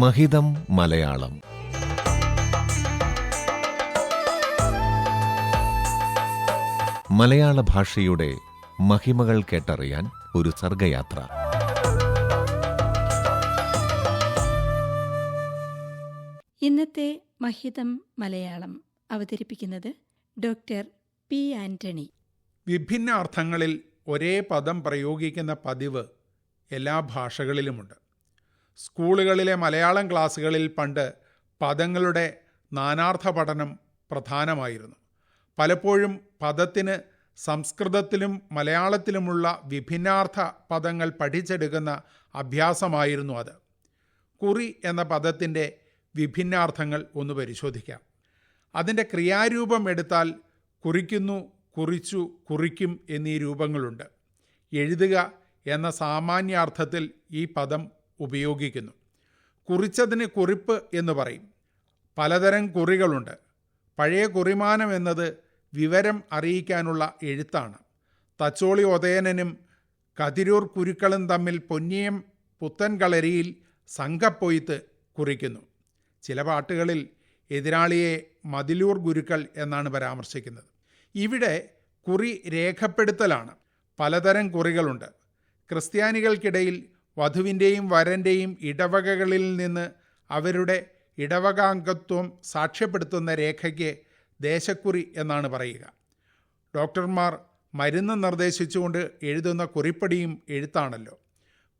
മഹിതം മലയാളം. മലയാള ഭാഷയുടെ മഹിമകൾ കേട്ടറിയാൻ ഒരു സർഗയാത്ര. ഇന്നത്തെ മഹിതം മലയാളം അവതരിപ്പിക്കുന്നത് ഡോക്ടർ പി ആന്റണി. വിഭിന്ന അർത്ഥങ്ങളിൽ ഒരേ പദം പ്രയോഗിക്കുന്ന പതിവ് എല്ലാ ഭാഷകളിലുമുണ്ട്. സ്കൂളുകളിലെ മലയാളം ക്ലാസ്സുകളിൽ പണ്ട് പദങ്ങളുടെ നാനാർത്ഥ പഠനം പ്രധാനമായിരുന്നു. പലപ്പോഴും പദത്തിന് സംസ്കൃതത്തിലും മലയാളത്തിലുമുള്ള വിഭിന്നാർത്ഥ പദങ്ങൾ പഠിച്ചെടുക്കുന്ന അഭ്യാസമായിരുന്നു അത്. കുറി എന്ന പദത്തിന്റെ വിഭിന്നാർത്ഥങ്ങൾ ഒന്ന് പരിശോധിക്കാം. അതിന്റെ ക്രിയാരൂപം എടുത്താൽ കുറിക്കുന്നു കുറിച്ചു കുറിക്കും എന്നീ രൂപങ്ങളുണ്ട്. എഴുതുക എന്ന സാമാന്യാർത്ഥത്തിൽ ഈ പദം ഉപയോഗിക്കുന്നു. കുറിച്ചതിന് കുറിപ്പ് എന്ന് പറയും. പലതരം കുറികളുണ്ട്. പഴയ കുറിമാനം എന്നത് വിവരം അറിയിക്കാനുള്ള എഴുത്താണ്. തച്ചോളി ഒതയനനും കതിരൂർ കുരുക്കളും തമ്മിൽ പൊന്നിയം പുത്തൻ കളരിയിൽ സംഘപ്പൊയ്ത്ത് കുറിക്കുന്നു. ചില പാട്ടുകളിൽ എതിരാളിയെ മതിലൂർ ഗുരുക്കൾ എന്നാണ് പരാമർശിക്കുന്നത്. ഇവിടെ കുറി രേഖപ്പെടുത്തലാണ്. പലതരം കുറികളുണ്ട്. ക്രിസ്ത്യാനികൾക്കിടയിൽ വധുവിന്റെയും വരന്റെയും ഇടവകകളിൽ നിന്ന് അവരുടെ ഇടവകാംഗത്വം സാക്ഷ്യപ്പെടുത്തുന്ന രേഖയ്ക്ക് ദേശക്കുറി എന്നാണ് പറയുക. ഡോക്ടർമാർ മരുന്ന് നിർദ്ദേശിച്ചുകൊണ്ട് എഴുതുന്ന കുറിപ്പടിയും എഴുത്താണല്ലോ.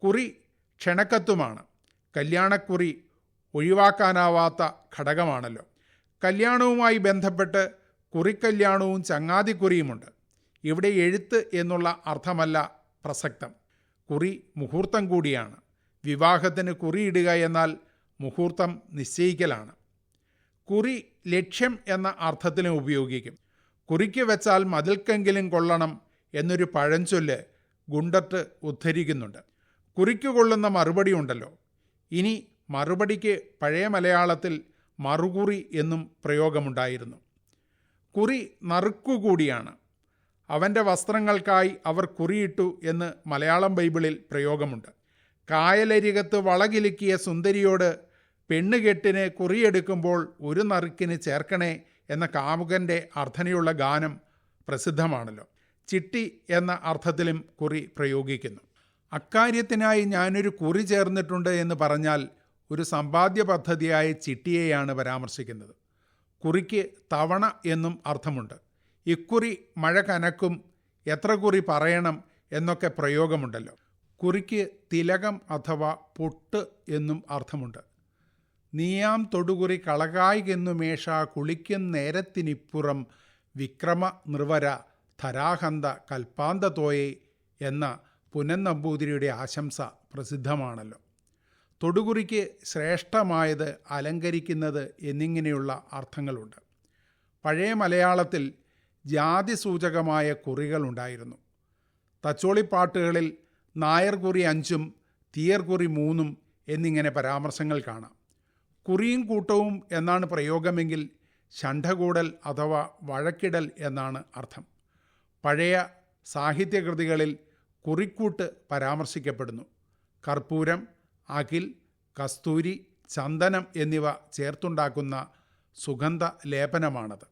കുറി ക്ഷണക്കത്തുമാണ്. കല്യാണക്കുറി ഒഴിവാക്കാനാവാത്ത ഘടകമാണല്ലോ. കല്യാണവുമായി ബന്ധപ്പെട്ട് കുറിക്കല്യാണവും ചങ്ങാതിക്കുറിയുമുണ്ട്. ഇവിടെ എഴുത്ത് എന്നുള്ള അർത്ഥമല്ല പ്രസക്തം. കുറി മുഹൂർത്തം കൂടിയാണ്. വിവാഹത്തിന് കുറിയിടുക എന്നാൽ മുഹൂർത്തം നിശ്ചയിക്കലാണ്. കുറി ലക്ഷ്യം എന്ന അർത്ഥത്തിലും ഉപയോഗിക്കും. കുറിക്ക് വെച്ചാൽ മതിൽക്കെങ്കിലും കൊള്ളണം എന്നൊരു പഴഞ്ചൊല്ല് ഗുണ്ടട്ട് ഉദ്ധരിക്കുന്നുണ്ട്. കുറിക്ക് കൊള്ളുന്ന മറുപടി ഉണ്ടല്ലോ. ഇനി മറുപടിക്ക് പഴയ മലയാളത്തിൽ മറുകുറി എന്നും പ്രയോഗമുണ്ടായിരുന്നു. കുറി നറുക്കുകൂടിയാണ് അവന്റെ വസ്ത്രങ്ങൾക്കായി അവർ കുറിയിട്ടു എന്ന് മലയാളം ബൈബിളിൽ പ്രയോഗമുണ്ട്. കായലരികത്ത് വളകിലുക്കിയ സുന്ദരിയോട് പെണ്ണുകെട്ടിന് കുറിയെടുക്കുമ്പോൾ ഒരു നറുക്കിന് ചേർക്കണേ എന്ന കാമുകന്റെ അർത്ഥനയുള്ള ഗാനം പ്രസിദ്ധമാണല്ലോ. ചിട്ടി എന്ന അർത്ഥത്തിലും കുറി പ്രയോഗിക്കുന്നു. അക്കാര്യത്തിനായി ഞാനൊരു കുറി ചേർന്നിട്ടുണ്ട് എന്ന് പറഞ്ഞാൽ ഒരു സമ്പാദ്യ പദ്ധതിയായ ചിട്ടിയെയാണ് പരാമർശിക്കുന്നത്. കുറിക്ക് തവണ എന്നും അർത്ഥമുണ്ട് ഇക്കുറി മഴ കനക്കും എത്ര കുറി പറയണം എന്നൊക്കെ പ്രയോഗമുണ്ടല്ലോ. കുറിക്ക് തിലകം അഥവാ പൊട്ട് എന്നും അർത്ഥമുണ്ട്. നീയാം തൊടുകുറി കളകായികെന്നുമേഷ കുളിക്കും നേരത്തിനിപ്പുറം വിക്രമ നിർവര ധരാഹന്ത കൽപ്പാന്തതോയെ എന്ന പുനന്നമ്പൂതിരിയുടെ ആശംസ പ്രസിദ്ധമാണല്ലോ. തൊടുകുറിക്ക് ശ്രേഷ്ഠമായത് അലങ്കരിക്കുന്നത് എന്നിങ്ങനെയുള്ള അർത്ഥങ്ങളുണ്ട്. പഴയ മലയാളത്തിൽ ജാതിസൂചകമായ കുറികളുണ്ടായിരുന്നു. തച്ചോളിപ്പാട്ടുകളിൽ നായർ കുറി അഞ്ചും തീയർ കുറി മൂന്നും എന്നിങ്ങനെ പരാമർശങ്ങൾ കാണാം. കുറിയും കൂട്ടവും എന്നാണ് പ്രയോഗമെങ്കിൽ ഷണ്ഠകൂടൽ അഥവാ വഴക്കിടൽ എന്നാണ് അർത്ഥം. പഴയ സാഹിത്യകൃതികളിൽ കുറിക്കൂട്ട് പരാമർശിക്കപ്പെടുന്നു. കർപ്പൂരം അകിൽ കസ്തൂരി ചന്ദനം എന്നിവ ചേർത്തുണ്ടാക്കുന്ന സുഗന്ധ ലേപനമാണത്